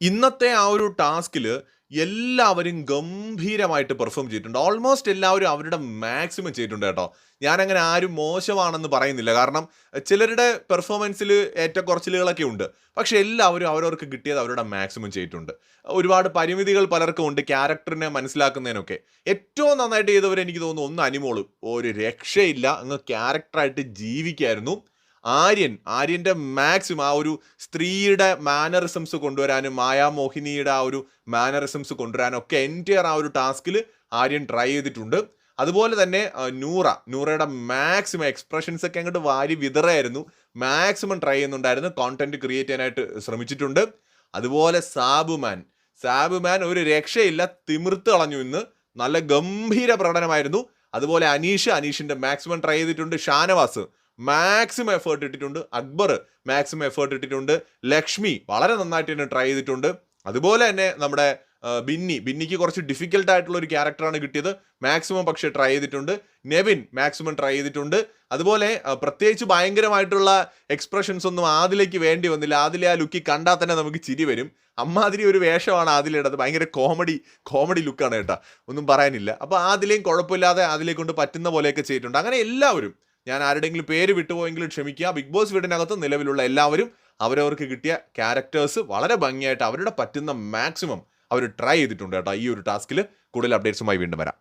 ഇന്നത്തെ ആ ഒരു ടാസ്കിൽ എല്ലാവരും ഗംഭീരമായിട്ട് പെർഫോം ചെയ്തിട്ടുണ്ട്. ഓൾമോസ്റ്റ് എല്ലാവരും അവരുടെ മാക്സിമം ചെയ്തിട്ടുണ്ട് കേട്ടോ. ഞാനങ്ങനെ ആരും മോശമാണെന്ന് പറയുന്നില്ല. കാരണം ചിലരുടെ പെർഫോമൻസിൽ ഏറ്റക്കുറച്ചിലുകളൊക്കെ ഉണ്ട്. പക്ഷെ എല്ലാവരും അവരവർക്ക് കിട്ടിയത് അവരുടെ മാക്സിമം ചെയ്തിട്ടുണ്ട്. ഒരുപാട് പരിമിതികൾ പലർക്കും ഉണ്ട് ക്യാരക്ടറിനെ മനസ്സിലാക്കുന്നതിനൊക്കെ. ഏറ്റവും നന്നായിട്ട് ചെയ്തവർ എനിക്ക് തോന്നുന്നു ഒന്ന് അനിമോൾ. ഒരു രക്ഷയില്ല. അങ്ങ് ക്യാരക്ടറായിട്ട് ജീവിക്കായിരുന്നു. ആര്യൻ ആര്യന്റെ മാക്സിമം ആ ഒരു സ്ത്രീയുടെ മാനറിസംസ് കൊണ്ടുവരാനും മായാമോഹിനിയുടെ ആ ഒരു മാനറിസംസ് കൊണ്ടുവരാനും ഒക്കെ എന്റെ ആ ഒരു ടാസ്കിൽ ആര്യൻ ട്രൈ ചെയ്തിട്ടുണ്ട്. അതുപോലെ തന്നെ നൂറ നൂറയുടെ മാക്സിമം എക്സ്പ്രഷൻസ് ഒക്കെ അങ്ങോട്ട് വാരി വിതറായിരുന്നു മാക്സിമം ട്രൈ ചെയ്യുന്നുണ്ടായിരുന്നു കോണ്ടന്റ് ക്രിയേറ്റ് ചെയ്യാനായിട്ട് ശ്രമിച്ചിട്ടുണ്ട്. അതുപോലെ സാബുമാൻ സാബുമാൻ ഒരു രക്ഷയില്ല തിമിർത്ത് കളഞ്ഞു ഇന്ന്. നല്ല ഗംഭീര പ്രകടനമായിരുന്നു. അതുപോലെ അനീഷ് അനീഷിന്റെ മാക്സിമം ട്രൈ ചെയ്തിട്ടുണ്ട് ഷാനവാസ്. മാക്സിമം എഫേർട്ട് ഇട്ടിട്ടുണ്ട്. അക്ബർ മാക്സിമം എഫേർട്ട് ഇട്ടിട്ടുണ്ട്. ലക്ഷ്മി വളരെ നന്നായിട്ട് തന്നെ ട്രൈ ചെയ്തിട്ടുണ്ട്. അതുപോലെ തന്നെ നമ്മുടെ ബിന്നി. ബിന്നിക്ക് കുറച്ച് ഡിഫിക്കൽട്ട് ആയിട്ടുള്ള ഒരു ക്യാരക്ടറാണ് കിട്ടിയത്. മാക്സിമം പക്ഷേ ട്രൈ ചെയ്തിട്ടുണ്ട്. നെവിൻ മാക്സിമം ട്രൈ ചെയ്തിട്ടുണ്ട്. അതുപോലെ പ്രത്യേകിച്ച് ഭയങ്കരമായിട്ടുള്ള എക്സ്പ്രഷൻസ് ഒന്നും ആദിലേക്ക് വേണ്ടി വന്നില്ല. ആദിലെ ആ ലുക്കി കണ്ടാൽ തന്നെ നമുക്ക് ചിരി വരും. അമ്മാതിരി ഒരു വേഷമാണ് ആദിലേടത് ഭയങ്കര കോമഡി കോമഡി ലുക്കാണ് കേട്ടോ. ഒന്നും പറയാനില്ല. അപ്പോൾ ആദിലേയും കുഴപ്പമില്ലാതെ ആദിലെ കൊണ്ട് പറ്റുന്ന പോലെയൊക്കെ ചെയ്തിട്ടുണ്ട്. അങ്ങനെ എല്ലാവരും ഞാൻ ആരുടെയെങ്കിലും പേര് വിട്ടുപോയെങ്കിൽ ക്ഷമിക്കുക. ബിഗ് ബോസ് വീടിനകത്ത് നിലവിലുള്ള എല്ലാവരും അവരവർക്ക് കിട്ടിയ ക്യാരക്ടേഴ്സ് വളരെ ഭംഗിയായിട്ട് അവരുടെ പറ്റുന്ന മാക്സിമം അവർ ട്രൈ ചെയ്തിട്ടുണ്ട് കേട്ടോ. ഈ ഒരു ടാസ്കിൽ കൂടുതൽ അപ്ഡേറ്റ്സുമായി വീണ്ടും വരാം.